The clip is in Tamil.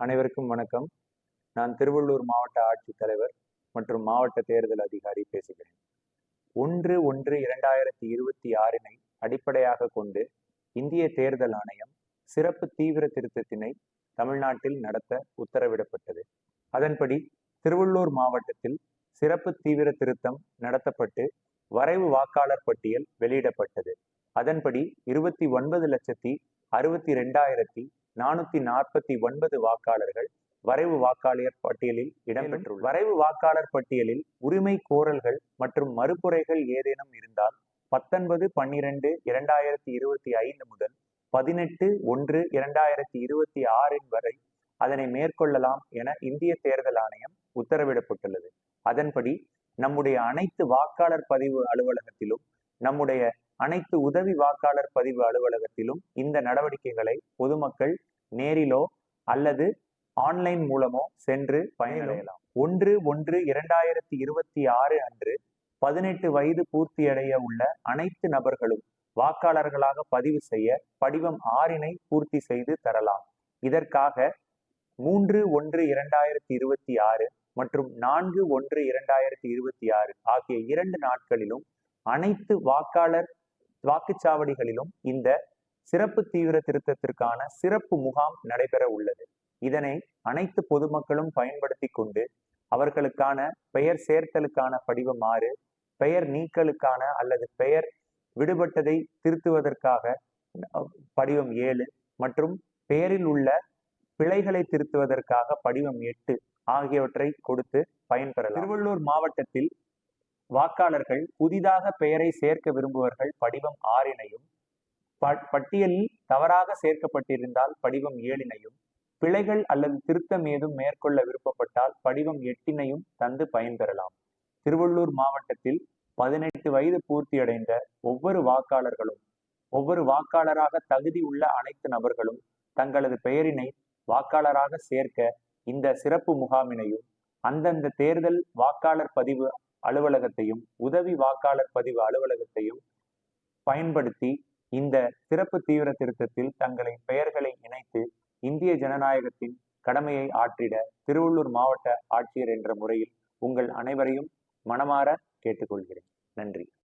அனைவருக்கும் வணக்கம். நான் திருவள்ளூர் மாவட்ட ஆட்சித்தலைவர் மற்றும் மாவட்ட தேர்தல் அதிகாரி பேசுகிறேன். ஒன்று ஒன்று இரண்டாயிரத்தி இருபத்தி ஆறினை அடிப்படையாக கொண்டு இந்திய தேர்தல் ஆணையம் சிறப்பு தீவிர திருத்தத்தினை தமிழ்நாட்டில் நடத்த உத்தரவிடப்பட்டது. அதன்படி திருவள்ளூர் மாவட்டத்தில் சிறப்பு தீவிர திருத்தம் நடத்தப்பட்டு வரைவு வாக்காளர் பட்டியல் வெளியிடப்பட்டது. அதன்படி இருபத்தி ஒன்பது லட்சத்தி அறுபத்தி ரெண்டாயிரத்தி நானூத்தி நாற்பத்தி ஒன்பது வாக்காளர்கள் வரைவு வாக்காளர் பட்டியலில் இடம்பெற்றுள்ள வரைவு வாக்காளர் பட்டியலில் உரிமை கோரல்கள் மற்றும் மறுப்புரைகள் ஏதேனும் இருந்தால் பத்தொன்பது பன்னிரண்டு இரண்டாயிரத்தி இருபத்தி ஐந்து முதல் பதினெட்டு ஒன்று இரண்டாயிரத்தி இருபத்தி ஆறின் வரை அதனை மேற்கொள்ளலாம் என இந்திய தேர்தல் ஆணையம் உத்தரவிடப்பட்டுள்ளது. அதன்படி நம்முடைய அனைத்து வாக்காளர் பதிவு அலுவலகத்திலும் நம்முடைய அனைத்து உதவி வாக்காளர் பதிவு அலுவலகத்திலும் இந்த நடவடிக்கைகளை பொதுமக்கள் நேரிலோ அல்லது ஆன்லைன் மூலமோ சென்று பயனடையலாம். ஒன்று ஒன்று இரண்டாயிரத்தி இருபத்தி ஆறு அன்று பதினெட்டு வயது பூர்த்தியடைய உள்ள அனைத்து நபர்களும் வாக்காளர்களாக பதிவு செய்ய படிவம் ஆறினை பூர்த்தி செய்து தரலாம். இதற்காக மூன்று ஒன்று இரண்டாயிரத்தி இருபத்தி ஆறு மற்றும் நான்கு ஒன்று இரண்டாயிரத்தி இருபத்தி ஆறு ஆகிய இரண்டு நாட்களிலும் அனைத்து வாக்காளர் வாக்குச்சாவடிகளிலும் இந்த சிறப்பு தீவிர திருத்தத்திற்கான சிறப்பு முகாம் நடைபெற உள்ளது. இதனை அனைத்து பொதுமக்களும் பயன்படுத்தி கொண்டு அவர்களுக்கான பெயர் சேர்த்தலுக்கான படிவம் ஆறு பெயர் நீக்கலுக்கான அல்லது பெயர் விடுபட்டதை திருத்துவதற்காக படிவம் ஏழு மற்றும் பெயரில் உள்ள பிழைகளை திருத்துவதற்காக படிவம் எட்டு ஆகியவற்றை கொடுத்து பயன்பெறலாம். திருவள்ளூர் மாவட்டத்தில் வாக்காளர்கள் புதிதாக பெயரை சேர்க்க விரும்புவர்கள் படிவம் ஆறினையும் பட்டியலில் தவறாக சேர்க்கப்பட்டிருந்தால் படிவம் ஏழினையும் பிழைகள் அல்லது திருத்தம் ஏதும் மேற்கொள்ள விருப்பப்பட்டால் படிவம் எட்டினையும் தந்து பயன்பெறலாம். திருவள்ளூர் மாவட்டத்தில் பதினெட்டு வயது பூர்த்தியடைந்த ஒவ்வொரு வாக்காளர்களும் ஒவ்வொரு வாக்காளராக தகுதி உள்ள அனைத்து நபர்களும் தங்களது பெயரினை வாக்காளராக சேர்க்க இந்த சிறப்பு முகாமினையும் அந்தந்த தேர்தல் வாக்காளர் பதிவு அலுவலகத்தையும் உதவி வாக்காளர் பதிவு அலுவலகத்தையும் பயன்படுத்தி இந்த சிறப்பு தீவிர திருத்தத்தில் தங்களின் பெயர்களை இணைத்து இந்திய ஜனநாயகத்தின் கடமையை ஆற்றிட திருவள்ளூர் மாவட்ட ஆட்சியர் என்ற முறையில் உங்கள் அனைவரையும் மனமாற கேட்டுக்கொள்கிறேன். நன்றி.